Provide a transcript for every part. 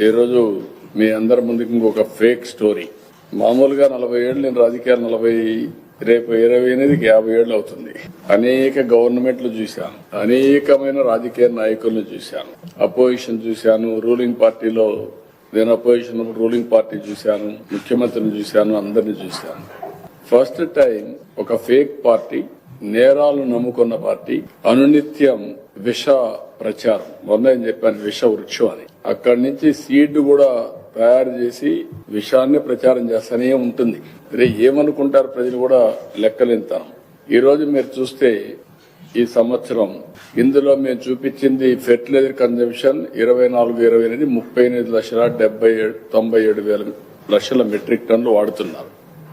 ఈరోజు మీ అందరి ముందుకు ఇంకొక ఫేక్ స్టోరీ మామూలుగా నలభై ఏళ్ళు నేను రాజకీయాలు నలభై రేపు ఇరవై ఎనిమిదికి యాభై ఏళ్ళు అవుతుంది. అనేక గవర్నమెంట్లు చూశాను. అనేకమైన రాజకీయ నాయకులను చూశాను. అపోజిషన్ చూశాను రూలింగ్ పార్టీలో నేను అపోజిషన్ రూలింగ్ పార్టీ చూశాను ముఖ్యమంత్రిని చూశాను అందరిని చూశాను. ఫస్ట్ టైం ఒక ఫేక్ పార్టీ నేరాలు నమ్ముకున్న పార్టీ అనునిత్యం విష ప్రచారం. మొన్న ఏం చెప్పాను విష వృక్షం అని. అక్కడి నుంచి సీడ్ కూడా తయారు చేసి విషయాన్ని ప్రచారం చేస్తూనే ఉంటుంది. రే ఏమనుకుంటారు ప్రజలు కూడా లెక్కలేంతనం ఈ రోజు మీరు చూస్తే ఈ సంవత్సరం ఇందులో మేము చూపించింది ఫెర్టిలైజర్ కన్జంప్షన్ ఇరవై నాలుగు ఇరవై ఎనిమిది ముప్పై ఎనిమిది లక్షల డెబ్బై ఏడు తొంభై ఏడు వేల లక్షల మెట్రిక్ టన్నులు వాడుతున్నారు.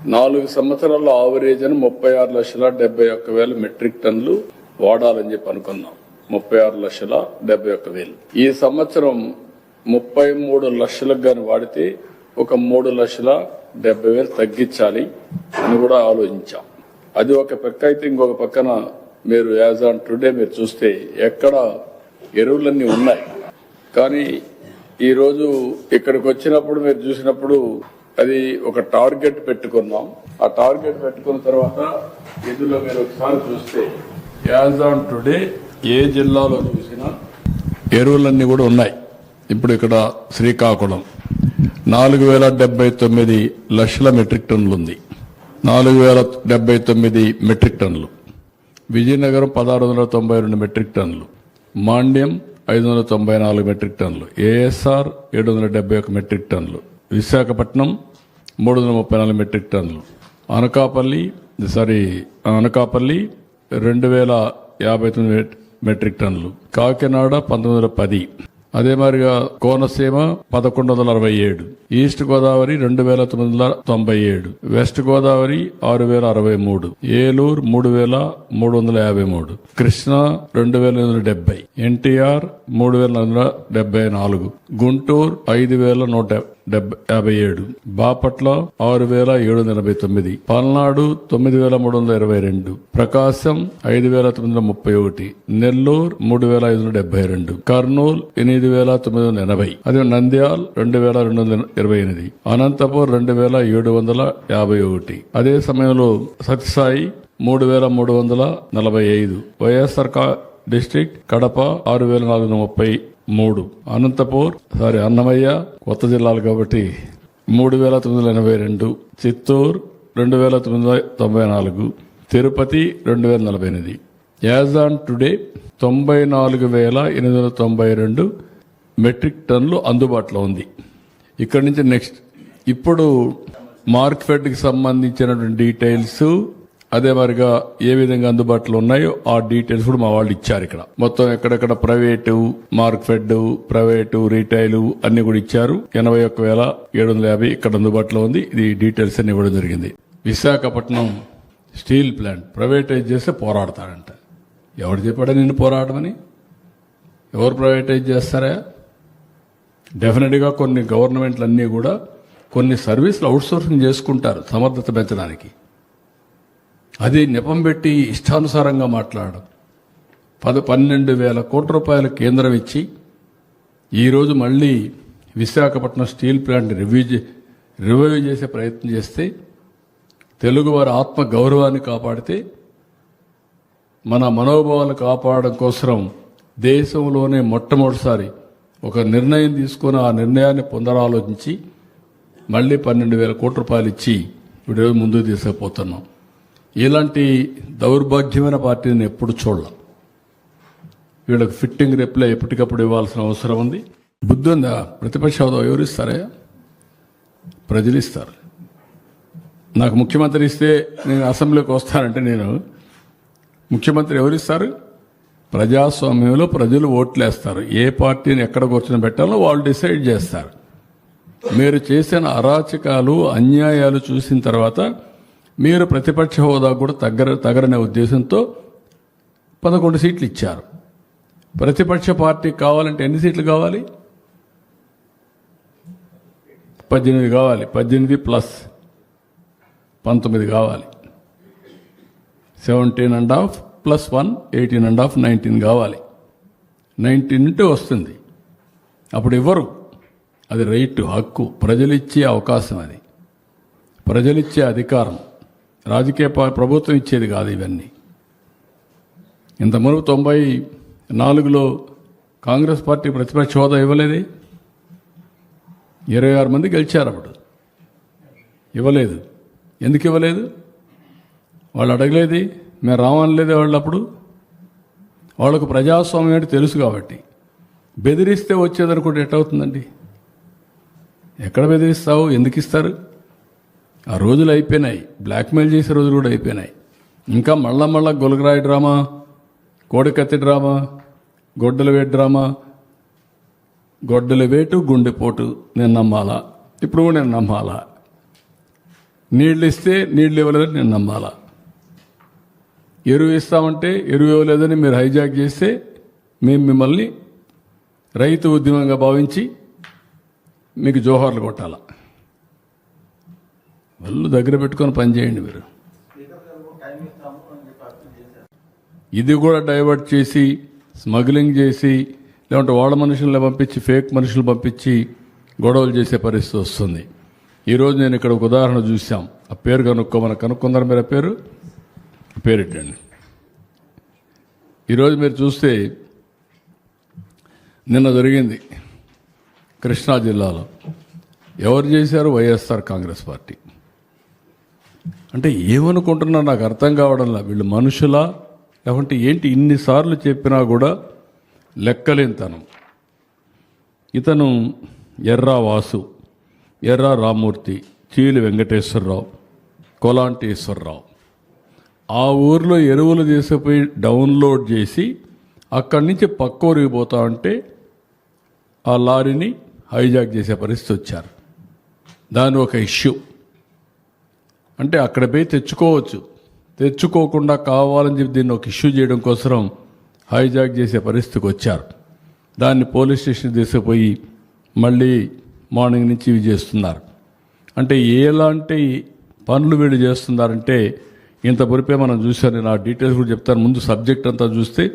నాలుగు సంవత్సరాల ఆవరేజ్ అని ముప్పై ఆరు లక్షల డెబ్బై ఒక్క వేల మెట్రిక్ టన్లు వాడాలని చెప్పి అనుకున్నాం. ముప్పై ఆరు లక్షల డెబ్బై ఒక్క వేలు. ఈ సంవత్సరం ముప్పై మూడు లక్షలకు కానీ వాడితే ఒక మూడు లక్షల డెబ్బై వేలు తగ్గించాలి అని కూడా ఆలోచించాం. అది ఒక పక్క అయితే ఇంకొక పక్కన మీరు యాజ్ ఆన్ టుడే మీరు చూస్తే ఎక్కడ ఎరువులన్నీ ఉన్నాయి. కానీ ఈరోజు ఇక్కడికి వచ్చినప్పుడు మీరు చూసినప్పుడు అది ఒక టార్గెట్ పెట్టుకున్నాం. ఆ టార్గెట్ పెట్టుకున్న తర్వాత ఇందులో మీరు ఒకసారి చూస్తే యాజ్ ఆన్ టుడే ఏ జిల్లాలో చూసినా ఎరువులన్నీ కూడా ఉన్నాయి. ఇప్పుడు ఇక్కడ శ్రీకాకుళం. నాలుగు వేల డెబ్బై తొమ్మిది లక్షల మెట్రిక్ టన్నులు ఉంది నాలుగు వేల డెబ్బై తొమ్మిది మెట్రిక్ టన్నులు. విజయనగరం పదహారు వందల తొంభై రెండు మెట్రిక్ టన్నులు. మాండ్యం ఐదు వందల తొంభై నాలుగు మెట్రిక్ టన్నులు. ఏఎస్ఆర్ ఏడు వందల డెబ్బై ఒక మెట్రిక్ టన్నులు. విశాఖపట్నం మూడు వందల ముప్పై నాలుగు మెట్రిక్ టన్నులు. అనకాపల్లి సారీ అనకాపల్లి రెండు వేల యాభై తొమ్మిది మెట్రిక్ టన్నులు. కాకినాడ పంతొమ్మిది వందల పది. అదే మాదిరిగా కోనసీమ పదకొండు వందల అరవై ఏడు ఈస్ట్ గోదావరి రెండు వేల తొమ్మిది వందల తొంభై ఏడు వెస్ట్ గోదావరి ఆరు వేల అరవై మూడు ఏలూరు మూడు వేల మూడు వందల యాభై మూడు కృష్ణా రెండు వేల ఎనిమిది వందల డెబ్బై ఎన్టీఆర్ మూడు వేల నాలుగు డెబ్బై నాలుగు గుంటూరు ఐదు వేల నూట యాభై ఏడు. బాపట్ల ఆరు వేల ఏడు వందల ఎనభై తొమ్మిది. పల్నాడు తొమ్మిది వేల మూడు వందల ఇరవై రెండు. ప్రకాశం ఐదు వేల తొమ్మిది వందల ముప్పై ఒకటి. నెల్లూరు మూడు వేల ఐదు వందల డెబ్బై రెండు. కర్నూలు ఎనిమిది వేల తొమ్మిది వందల ఎనభై. అదే నంద్యాల్ రెండు వేల రెండు వందల ఇరవై ఎనిమిది. అనంతపూర్ రెండు వేల ఏడు వందల యాభై ఒకటి. అదే సమయంలో సత్యసాయి మూడు వేల మూడు వందల నలభై ఐదు. వైఎస్ఆర్ కా- డిస్ట్రిక్ట్ కడప ఆరు వేల నాలుగు వందల ముప్పై మూడు. అనంతపూర్ సారీ అన్నమయ్య కొత్త జిల్లాలు కాబట్టి మూడు వేల తొమ్మిది వందల ఎనభై రెండు. చిత్తూరు రెండు వేల తొమ్మిది వందల తొంభై నాలుగు. తిరుపతి రెండు వేల నలభై ఎనిమిది. యాజ్ ఆన్ టుడే తొంభై నాలుగు వేల ఎనిమిది వందల తొంభై రెండు. మెట్రిక్ టన్లు అందుబాటులో ఉంది. ఇక్కడి నుంచి నెక్స్ట్. ఇప్పుడు మార్క్ఫెడ్కి సంబంధించినటువంటి డీటెయిల్స్ అదే మరిగా ఏ విధంగా అందుబాటులో ఉన్నాయో ఆ డీటెయిల్స్ కూడా మా వాళ్ళు ఇచ్చారు ఇక్కడ. మొత్తం ఎక్కడెక్కడ ప్రైవేటు మార్క్ఫెడ్ ప్రైవేటు రీటైల్ అన్ని కూడా ఇచ్చారు. ఎనభై ఒక్క వేల ఏడు వందల యాభై ఇక్కడ అందుబాటులో ఉంది. ఇది డీటెయిల్స్ అన్ని ఇవ్వడం జరిగింది. విశాఖపట్నం స్టీల్ ప్లాంట్ ప్రైవేటైజ్ చేస్తే పోరాడతాడంట. ఎవరు చెప్పాడా నిన్ను పోరాడమని? ఎవరు ప్రైవేటైజ్ చేస్తారా? డెఫినెట్గా కొన్ని గవర్నమెంట్లు అన్నీ కూడా కొన్ని సర్వీసులు అవుట్సోర్సింగ్ చేసుకుంటారు సమర్థత పెంచడానికి. అది నెపం పెట్టి ఇష్టానుసారంగా మాట్లాడడం పద పన్నెండు వేల కోట్ల రూపాయల కేంద్రం ఇచ్చి ఈరోజు మళ్ళీ విశాఖపట్నం స్టీల్ ప్లాంట్ రివ్యూ చే- రివైవ్ చేసే ప్రయత్నం చేస్తే తెలుగువారి ఆత్మ గౌరవాన్ని కాపాడితే మన మనోభావాలు కాపాడడం కోసం దేశంలోనే మొట్టమొదటిసారి ఒక నిర్ణయం తీసుకొని ఆ నిర్ణయాన్ని పునరాలోచించి మళ్ళీ పన్నెండు వేల కోట్ల రూపాయలు ఇచ్చి ఇప్పుడు ముందుకు తీసుకుపోతున్నాం. ఇలాంటి దౌర్భాగ్యమైన పార్టీని ఎప్పుడు చూడలేం. వీళ్ళకి ఫిట్టింగ్ రిప్లై ఎప్పటికప్పుడు ఇవ్వాల్సిన అవసరం ఉంది. బుద్ధి ఉందా ప్రతిపక్ష హోదా ఎవరు ప్రజలు ఇస్తారు నాకు ముఖ్యమంత్రి ఇస్తే నేను అసెంబ్లీకి వస్తానంటే నేను ముఖ్యమంత్రి ఎవరిస్తారు? ప్రజాస్వామ్యంలో ప్రజలు ఓట్లేస్తారు. ఏ పార్టీని ఎక్కడ కూర్చొని పెట్టాలో వాళ్ళు డిసైడ్ చేస్తారు. మీరు చేసిన అరాచకాలు అన్యాయాలు చూసిన తర్వాత మీరు ప్రతిపక్ష హోదా కూడా తగ్గర తగరనే ఉద్దేశంతో పదకొండు సీట్లు ఇచ్చారు. ప్రతిపక్ష పార్టీ కావాలంటే ఎన్ని సీట్లు కావాలి? పద్దెనిమిది కావాలి. పద్దెనిమిది ప్లస్ పంతొమ్మిది కావాలి. Seventeen and half plus one eighteen and half nineteen కావాలి. నైన్టీన్ ఉంటే వస్తుంది. అప్పుడు ఇవ్వరు అది రైట్ హక్కు. ప్రజలిచ్చే అవకాశం అది. ప్రజలిచ్చే అధికారం. రాజకీయ ప్రభుత్వం ఇచ్చేది కాదు ఇవన్నీ. ఇంత మునుపు తొంభై నాలుగులో కాంగ్రెస్ పార్టీ ప్రతిపక్ష హోదా ఇవ్వలేదు? ఇరవై ఆరు మంది గెలిచారు అప్పుడు. ఇవ్వలేదు. ఎందుకు ఇవ్వలేదు? వాళ్ళు అడగలేది? మేము రావనలేదు వాళ్ళు అప్పుడు? వాళ్ళకు ప్రజాస్వామ్యం అంటే తెలుసు కాబట్టి. బెదిరిస్తే వచ్చేదనుకుంటే ఎట్టవుతుందండి ఎక్కడ బెదిరిస్తావు? ఎందుకు ఇస్తారు? ఆ రోజులు అయిపోయినాయి. బ్లాక్మెయిల్ చేసే రోజులు కూడా అయిపోయినాయి. ఇంకా మళ్ళా మళ్ళా గొలగరాయి డ్రామా కోడికత్తి డ్రామా గొడ్డల వేటు డ్రామా గొడ్డల వేటు గుండెపోటు నేను నమ్మాలా? ఇప్పుడు నేను నమ్మాలా? నీళ్ళు ఇస్తే నీళ్ళు ఇవ్వలేదని నేను నమ్మాలా? ఎరువు ఇస్తామంటే ఎరువు ఇవ్వలేదని మీరు హైజాక్ చేస్తే మేము మిమ్మల్ని రైతు ఉద్యమంగా భావించి మీకు జోహార్లు కొట్టాలా? ఒళ్ళు దగ్గర పెట్టుకొని పనిచేయండి మీరు. ఇది కూడా డైవర్ట్ చేసి స్మగ్లింగ్ చేసి లేదంటే వాళ్ళ మనుషుల్ని పంపించి ఫేక్ మనుషులు పంపించి గొడవలు చేసే పరిస్థితి వస్తుంది. ఈరోజు నేను ఇక్కడ ఒక ఉదాహరణ చూసాం ఆ పేరు కనుక్కోమని కనుక్కుందరు మీరు ఆ పేరు? పేరెట్టండి పేరు ఇట్టండి. ఈరోజు మీరు చూస్తే నిన్న జరిగింది కృష్ణా జిల్లాలో. ఎవరు చేశారు? YSR Congress party. అంటే ఏమనుకుంటున్నా నాకు అర్థం కావడంలా. వీళ్ళు మనుషులా? లేకుంటే ఏంటి ఇన్నిసార్లు చెప్పినా కూడా లెక్కలేనితనం. ఇతను ఎర్రా వాసు ఎర్రా రామూర్తి చీలి వెంకటేశ్వరరావు కోలాంటేశ్వరరావు. ఆ ఊర్లో ఎరువులు తీసుకుపోయి డౌన్లోడ్ చేసి అక్కడి నుంచి పక్క ఊరికి పోతా ఉంటే ఆ లారీని హైజాక్ చేసే పరిస్థితి వచ్చారు. దాని ఒక ఇష్యూ. అంటే అక్కడ పోయి తెచ్చుకోవచ్చు. తెచ్చుకోకుండా కావాలని చెప్పి దీన్ని ఒక ఇష్యూ చేయడం కోసం హైజాక్ చేసే పరిస్థితికి వచ్చారు. దాన్ని పోలీస్ స్టేషన్ తీసుకుపోయి మళ్ళీ మార్నింగ్ నుంచి ఇవి చేస్తున్నారు. అంటే ఎలాంటి పనులు వీళ్ళు చేస్తున్నారంటే ఇంత పొరిపే మనం చూశాను నా డీటెయిల్స్ కూడా చెప్తాను. ముందు సబ్జెక్ట్ అంతా చూస్తే